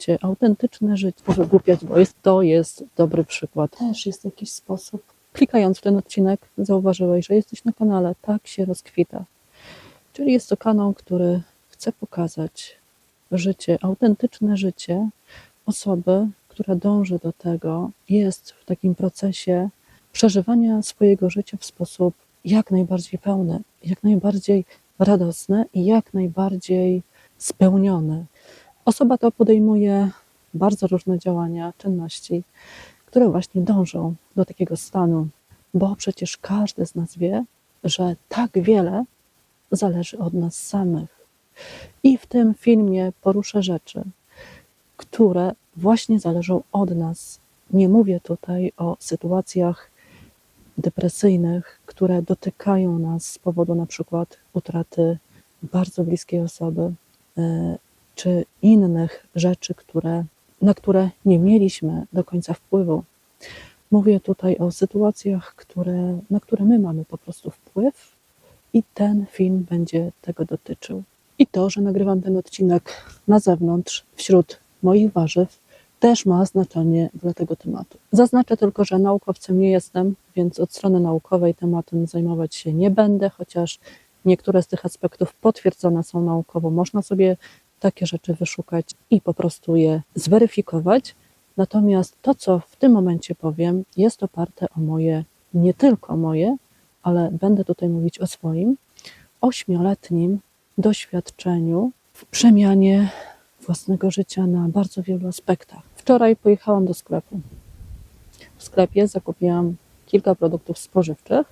Cię autentyczne życie, może głupiać, bo jest, to jest dobry przykład. Też jest jakiś sposób. Klikając w ten odcinek, zauważyłeś, że jesteś na kanale Tak się rozkwita. Czyli jest to kanał, który chce pokazać życie, autentyczne życie osoby, która dąży do tego, jest w takim procesie przeżywania swojego życia w sposób jak najbardziej pełny, jak najbardziej radosny i jak najbardziej spełniony. Osoba ta podejmuje bardzo różne działania, czynności, które właśnie dążą do takiego stanu, bo przecież każdy z nas wie, że tak wiele zależy od nas samych. I w tym filmie poruszę rzeczy, które właśnie zależą od nas. Nie mówię tutaj o sytuacjach depresyjnych, które dotykają nas z powodu na przykład utraty bardzo bliskiej osoby, e, czy innych rzeczy, które, na które nie mieliśmy do końca wpływu. Mówię tutaj o sytuacjach, które, na które my mamy po prostu wpływ, i ten film będzie tego dotyczył. I to, że nagrywam ten odcinek na zewnątrz, wśród moich warzyw, też ma znaczenie dla tego tematu. Zaznaczę tylko, że naukowcem nie jestem, więc od strony naukowej tematem zajmować się nie będę, chociaż niektóre z tych aspektów potwierdzone są naukowo. Można sobie takie rzeczy wyszukać i po prostu je zweryfikować. Natomiast to, co w tym momencie powiem, jest oparte o moje, nie tylko moje, ale będę tutaj mówić o swoim ośmioletnim doświadczeniu w przemianie własnego życia na bardzo wielu aspektach. Wczoraj pojechałam do sklepu. W sklepie zakupiłam kilka produktów spożywczych,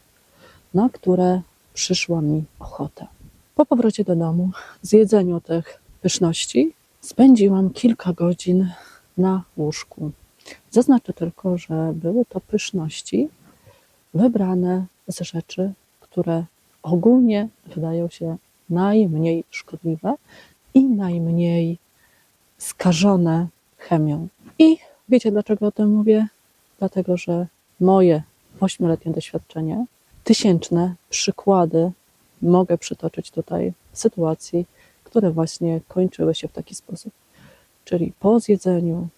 na które przyszła mi ochota. Po powrocie do domu, zjedzeniu tych pyszności, spędziłam kilka godzin na łóżku. Zaznaczę tylko, że były to pyszności wybrane z rzeczy, które ogólnie wydają się najmniej szkodliwe i najmniej skażone chemią. I wiecie dlaczego o tym mówię? Dlatego, że moje ośmioletnie doświadczenie, tysięczne przykłady mogę przytoczyć tutaj sytuacji, które właśnie kończyły się w taki sposób. Czyli po zjedzeniu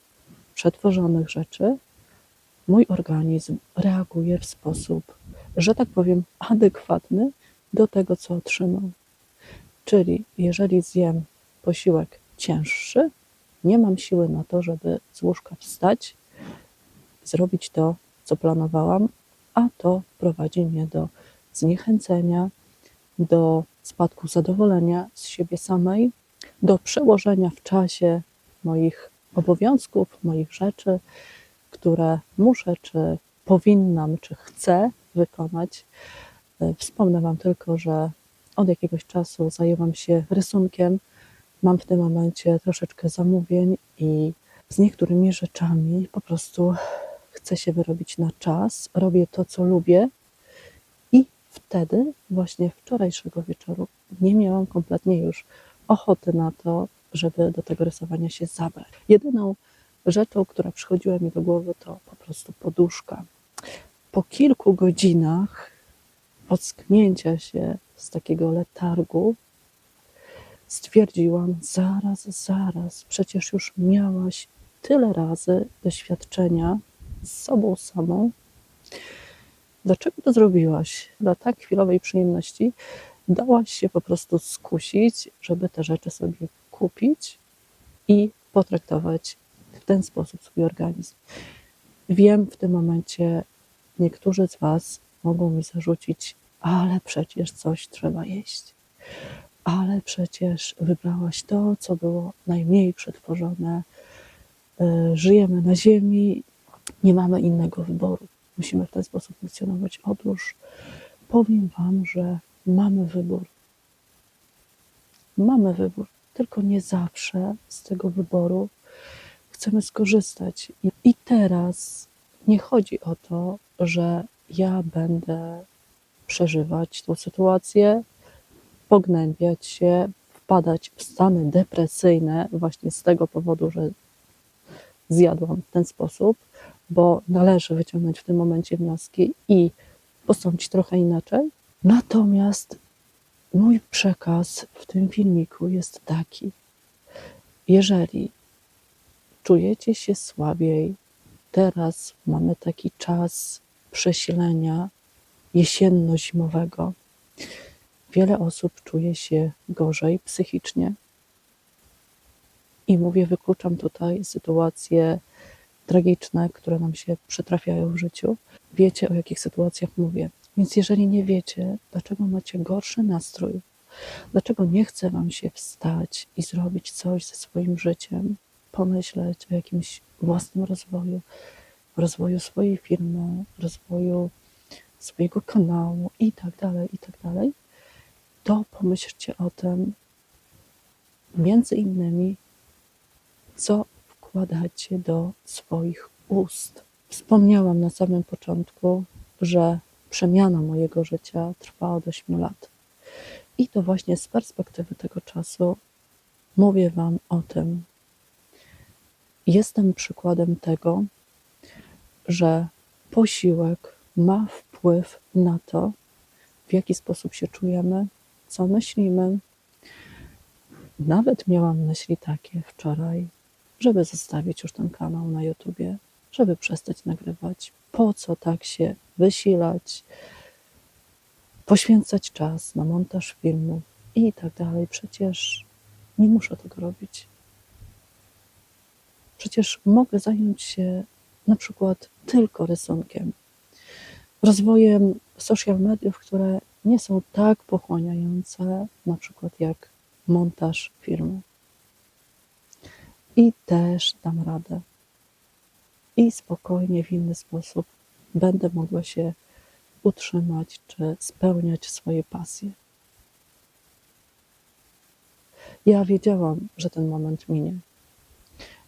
przetworzonych rzeczy mój organizm reaguje w sposób, że tak powiem, adekwatny do tego, co otrzymał. Czyli jeżeli zjem posiłek cięższy, nie mam siły na to, żeby z łóżka wstać, zrobić to, co planowałam, a to prowadzi mnie do zniechęcenia, do spadku zadowolenia z siebie samej, do przełożenia w czasie moich obowiązków, moich rzeczy, które muszę, czy powinnam, czy chcę wykonać. E, wspomnę Wam tylko, że od jakiegoś czasu zajęłam się rysunkiem. Mam w tym momencie troszeczkę zamówień i z niektórymi rzeczami po prostu chcę się wyrobić na czas. Robię to, co lubię. Wtedy, właśnie wczorajszego wieczoru, nie miałam kompletnie już ochoty na to, żeby do tego rysowania się zabrać. Jedyną rzeczą, która przychodziła mi do głowy, to po prostu poduszka. Po kilku godzinach ocknięcia się z takiego letargu, stwierdziłam: zaraz, zaraz, przecież już miałaś tyle razy doświadczenia z sobą samą. Dlaczego to zrobiłaś? Dla tak chwilowej przyjemności dałaś się po prostu skusić, żeby te rzeczy sobie kupić i potraktować w ten sposób swój organizm. Wiem w tym momencie, niektórzy z Was mogą mi zarzucić, ale przecież coś trzeba jeść. Ale przecież wybrałaś to, co było najmniej przetworzone. E, żyjemy na Ziemi, nie mamy innego wyboru. Musimy w ten sposób funkcjonować. Otóż powiem Wam, że mamy wybór. Mamy wybór, tylko nie zawsze z tego wyboru chcemy skorzystać. I teraz nie chodzi o to, że ja będę przeżywać tą sytuację, pognębiać się, wpadać w stany depresyjne właśnie z tego powodu, że zjadłam w ten sposób, bo należy wyciągnąć w tym momencie wnioski i postąpić trochę inaczej. Natomiast mój przekaz w tym filmiku jest taki: jeżeli czujecie się słabiej. Teraz mamy taki czas przesilenia jesienno-zimowego. Wiele osób czuje się gorzej psychicznie. I mówię, wykluczam tutaj sytuacje tragiczne, które nam się przytrafiają w życiu. Wiecie, o jakich sytuacjach mówię. Więc jeżeli nie wiecie, dlaczego macie gorszy nastrój, dlaczego nie chce wam się wstać i zrobić coś ze swoim życiem, pomyśleć o jakimś własnym rozwoju, rozwoju swojej firmy, rozwoju swojego kanału i tak dalej, i tak dalej, to pomyślcie o tym między innymi, co wkładacie do swoich ust. Wspomniałam na samym początku, że przemiana mojego życia trwa od 8 lat. I to właśnie z perspektywy tego czasu mówię Wam o tym. Jestem przykładem tego, że posiłek ma wpływ na to, w jaki sposób się czujemy, co myślimy. Nawet miałam myśli takie wczoraj, żeby zostawić już ten kanał na YouTubie, żeby przestać nagrywać. Po co tak się wysilać, poświęcać czas na montaż filmów i tak dalej. Przecież nie muszę tego robić. Przecież mogę zająć się na przykład tylko rysunkiem, rozwojem social mediów, które nie są tak pochłaniające, na przykład jak montaż filmu. I też dam radę. I spokojnie w inny sposób będę mogła się utrzymać czy spełniać swoje pasje. Ja wiedziałam, że ten moment minie.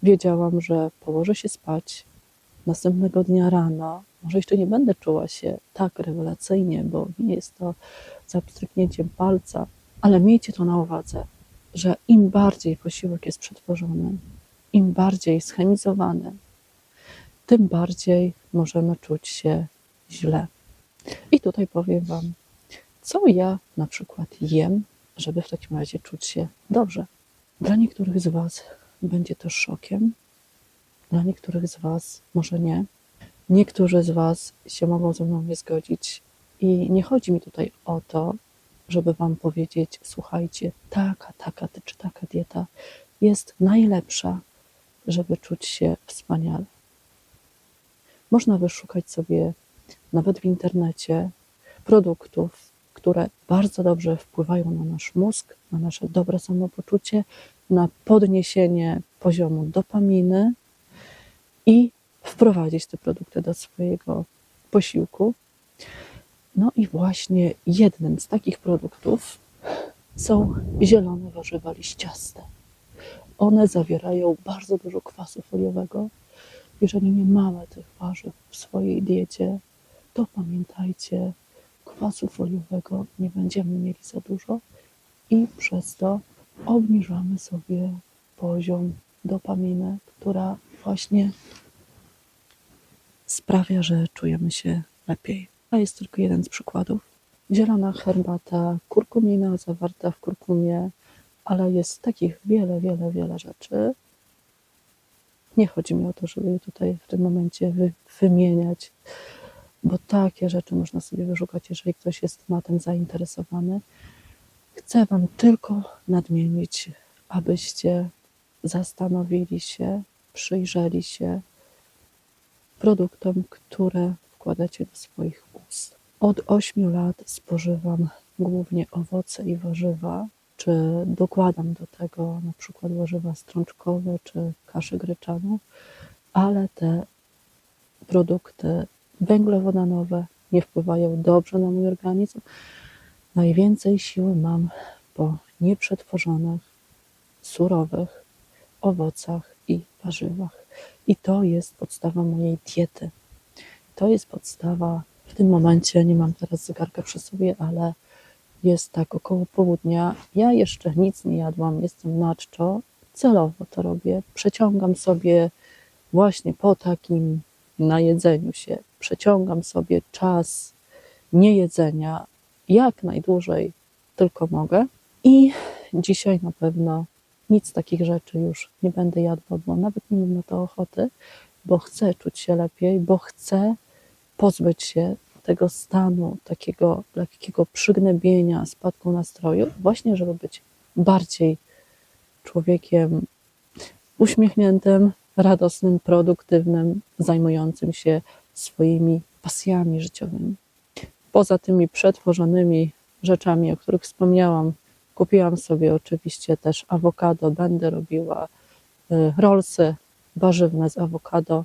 Wiedziałam, że położę się spać następnego dnia rano. Może jeszcze nie będę czuła się tak rewelacyjnie, bo nie jest to za pstryknięciem palca, ale miejcie to na uwadze, że im bardziej posiłek jest przetworzony, im bardziej schemizowany, tym bardziej możemy czuć się źle. I tutaj powiem Wam, co ja na przykład jem, żeby w takim razie czuć się dobrze. Dla niektórych z Was będzie to szokiem, dla niektórych z Was może nie. Niektórzy z Was się mogą ze mną nie zgodzić. I nie chodzi mi tutaj o to, żeby Wam powiedzieć: słuchajcie, taka, taka czy taka dieta jest najlepsza, żeby czuć się wspaniale. Można wyszukać sobie nawet w internecie produktów, które bardzo dobrze wpływają na nasz mózg, na nasze dobre samopoczucie, na podniesienie poziomu dopaminy i wprowadzić te produkty do swojego posiłku. No i właśnie jednym z takich produktów są zielone warzywa liściaste. One zawierają bardzo dużo kwasu foliowego. Jeżeli nie mamy tych warzyw w swojej diecie, to pamiętajcie, kwasu foliowego nie będziemy mieli za dużo i przez to obniżamy sobie poziom dopaminy, która właśnie sprawia, że czujemy się lepiej. A jest tylko jeden z przykładów. Zielona herbata kurkumina zawarta w kurkumie, ale jest takich wiele, wiele, wiele rzeczy. Nie chodzi mi o to, żeby je tutaj w tym momencie wy, wymieniać, bo takie rzeczy można sobie wyszukać, jeżeli ktoś jest tematem zainteresowany. Chcę Wam tylko nadmienić, abyście zastanowili się, przyjrzeli się produktom, które wkładacie do swoich ust. Od 8 lat spożywam głównie owoce i warzywa, czy dokładam do tego na przykład warzywa strączkowe czy kaszę gryczaną, ale te produkty węglowodanowe nie wpływają dobrze na mój organizm. Najwięcej siły mam po nieprzetworzonych, surowych owocach i warzywach. I to jest podstawa mojej diety. To jest podstawa. W tym momencie nie mam teraz zegarka przy sobie, ale jest tak około południa. Ja jeszcze nic nie jadłam, jestem na. Celowo to robię. Przeciągam sobie właśnie po takim najedzeniu się, przeciągam sobie czas niejedzenia jak najdłużej tylko mogę. I dzisiaj na pewno nic takich rzeczy już nie będę jadła, bo nawet nie mam na to ochoty, bo chcę czuć się lepiej, bo chcę pozbyć się tego stanu takiego lekkiego przygnębienia, spadku nastroju, właśnie żeby być bardziej człowiekiem uśmiechniętym, radosnym, produktywnym, zajmującym się swoimi pasjami życiowymi. Poza tymi przetworzonymi rzeczami, o których wspomniałam, kupiłam sobie oczywiście też awokado, będę robiła y, rollsy warzywne z awokado.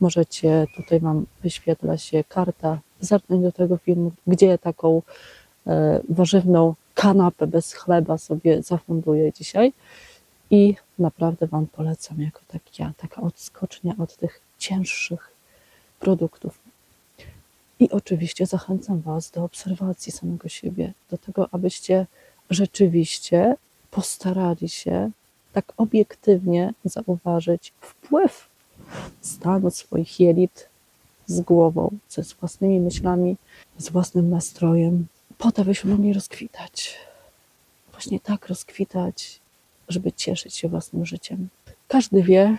Możecie, tutaj Wam wyświetla się karta, zerknąć do tego filmu, gdzie taką e, warzywną kanapę bez chleba sobie zafunduję dzisiaj. I naprawdę Wam polecam jako taka, taka odskocznia od tych cięższych produktów. I oczywiście zachęcam Was do obserwacji samego siebie, do tego, abyście rzeczywiście postarali się tak obiektywnie zauważyć wpływ stanu swoich jelit z głową, ze z własnymi myślami, z własnym nastrojem, po to, byśmy mogli rozkwitać. Właśnie tak rozkwitać, żeby cieszyć się własnym życiem. Każdy wie,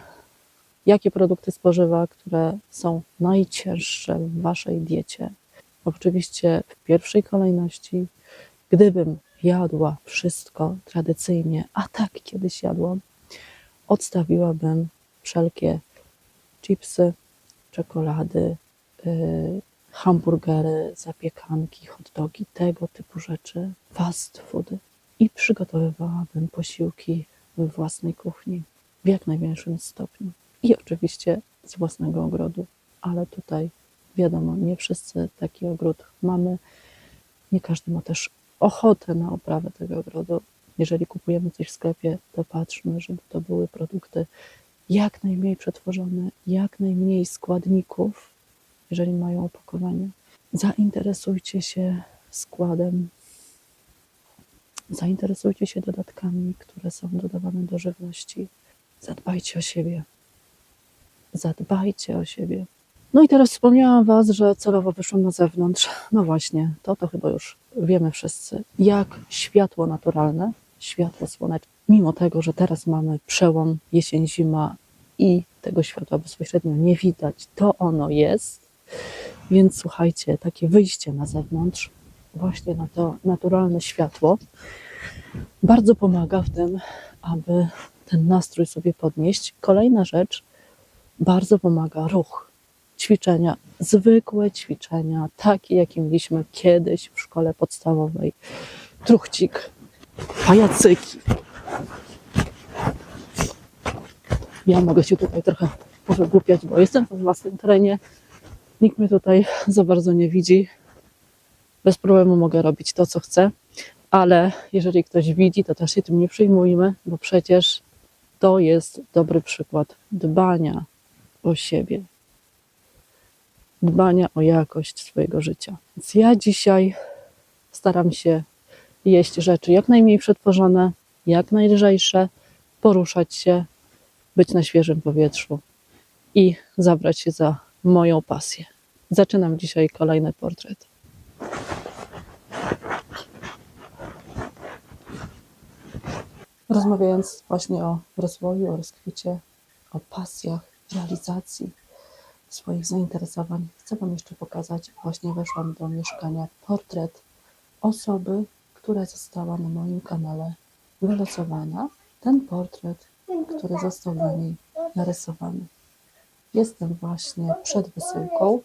jakie produkty spożywa, które są najcięższe w waszej diecie. Oczywiście w pierwszej kolejności, gdybym jadła wszystko tradycyjnie, a tak kiedyś jadłam, odstawiłabym wszelkie chipsy, czekolady, yy, hamburgery, zapiekanki, hot dogi, tego typu rzeczy, fast foody i przygotowywałabym posiłki we własnej kuchni w jak największym stopniu. I oczywiście z własnego ogrodu, ale tutaj wiadomo, nie wszyscy taki ogród mamy. Nie każdy ma też ochotę na oprawę tego ogrodu. Jeżeli kupujemy coś w sklepie, to patrzmy, żeby to były produkty jak najmniej przetworzone, jak najmniej składników, jeżeli mają opakowanie. Zainteresujcie się składem, zainteresujcie się dodatkami, które są dodawane do żywności. Zadbajcie o siebie. Zadbajcie o siebie. No i teraz wspomniałam Was, że celowo wyszłam na zewnątrz. No właśnie, to to chyba już wiemy wszyscy. Jak światło naturalne, światło słoneczne, mimo tego, że teraz mamy przełom jesień-zima i tego światła bezpośrednio nie widać, to ono jest. Więc słuchajcie, takie wyjście na zewnątrz, właśnie na to naturalne światło, bardzo pomaga w tym, aby ten nastrój sobie podnieść. Kolejna rzecz, bardzo pomaga ruch, ćwiczenia, zwykłe ćwiczenia, takie jakie mieliśmy kiedyś w szkole podstawowej. Truchcik, pajacyki. Ja mogę się tutaj trochę powygłupiać, bo jestem w własnym terenie. Nikt mnie tutaj za bardzo nie widzi. Bez problemu mogę robić to, co chcę, ale jeżeli ktoś widzi, to też się tym nie przyjmujmy, bo przecież to jest dobry przykład dbania o siebie, dbania o jakość swojego życia. Więc ja dzisiaj staram się jeść rzeczy jak najmniej przetworzone, jak najlżejsze, poruszać się, być na świeżym powietrzu i zabrać się za moją pasję. Zaczynam dzisiaj kolejny portret. Rozmawiając właśnie o rozwoju, o rozkwicie, o pasjach, realizacji swoich zainteresowań, chcę Wam jeszcze pokazać. Właśnie weszłam do mieszkania portret osoby, która została na moim kanale wylosowana. Ten portret, który został dla niej narysowany. Jestem właśnie przed wysyłką.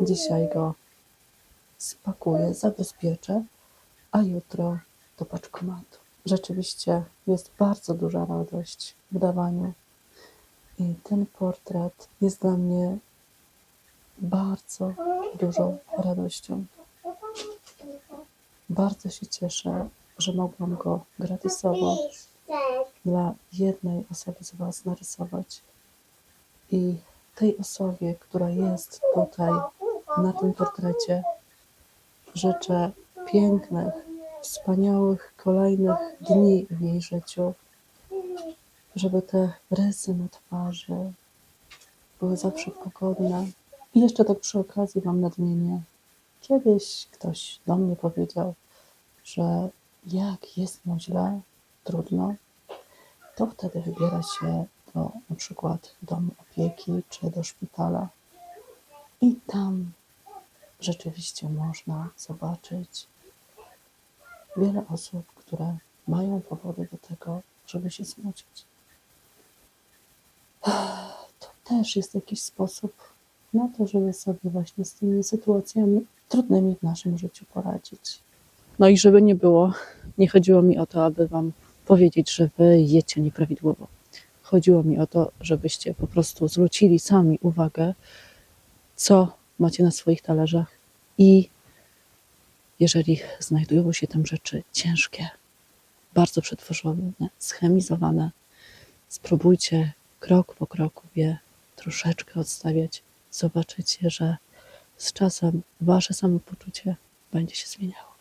Dzisiaj go spakuję, zabezpieczę, a jutro do paczkomatu. Rzeczywiście jest bardzo duża radość w dawaniu. I ten portret jest dla mnie bardzo dużą radością. Bardzo się cieszę, że mogłam go gratisowo dla jednej osoby z Was narysować. I tej osobie, która jest tutaj na tym portrecie, życzę pięknych, wspaniałych kolejnych dni w jej życiu, żeby te rysy na twarzy były zawsze pogodne. I jeszcze tak przy okazji Wam nadmienię, kiedyś ktoś do mnie powiedział, że jak jest mu źle, trudno, to wtedy wybiera się do na przykład domu opieki czy do szpitala. I tam rzeczywiście można zobaczyć wiele osób, które mają powody do tego, żeby się smucić. To też jest jakiś sposób na to, żeby sobie właśnie z tymi sytuacjami trudnymi w naszym życiu poradzić. No i żeby nie było, nie chodziło mi o to, aby Wam powiedzieć, że Wy jecie nieprawidłowo. Chodziło mi o to, żebyście po prostu zwrócili sami uwagę, co macie na swoich talerzach i jeżeli znajdują się tam rzeczy ciężkie, bardzo przetworzone, schemizowane, spróbujcie krok po kroku je troszeczkę odstawiać. Zobaczycie, że z czasem wasze samopoczucie będzie się zmieniało.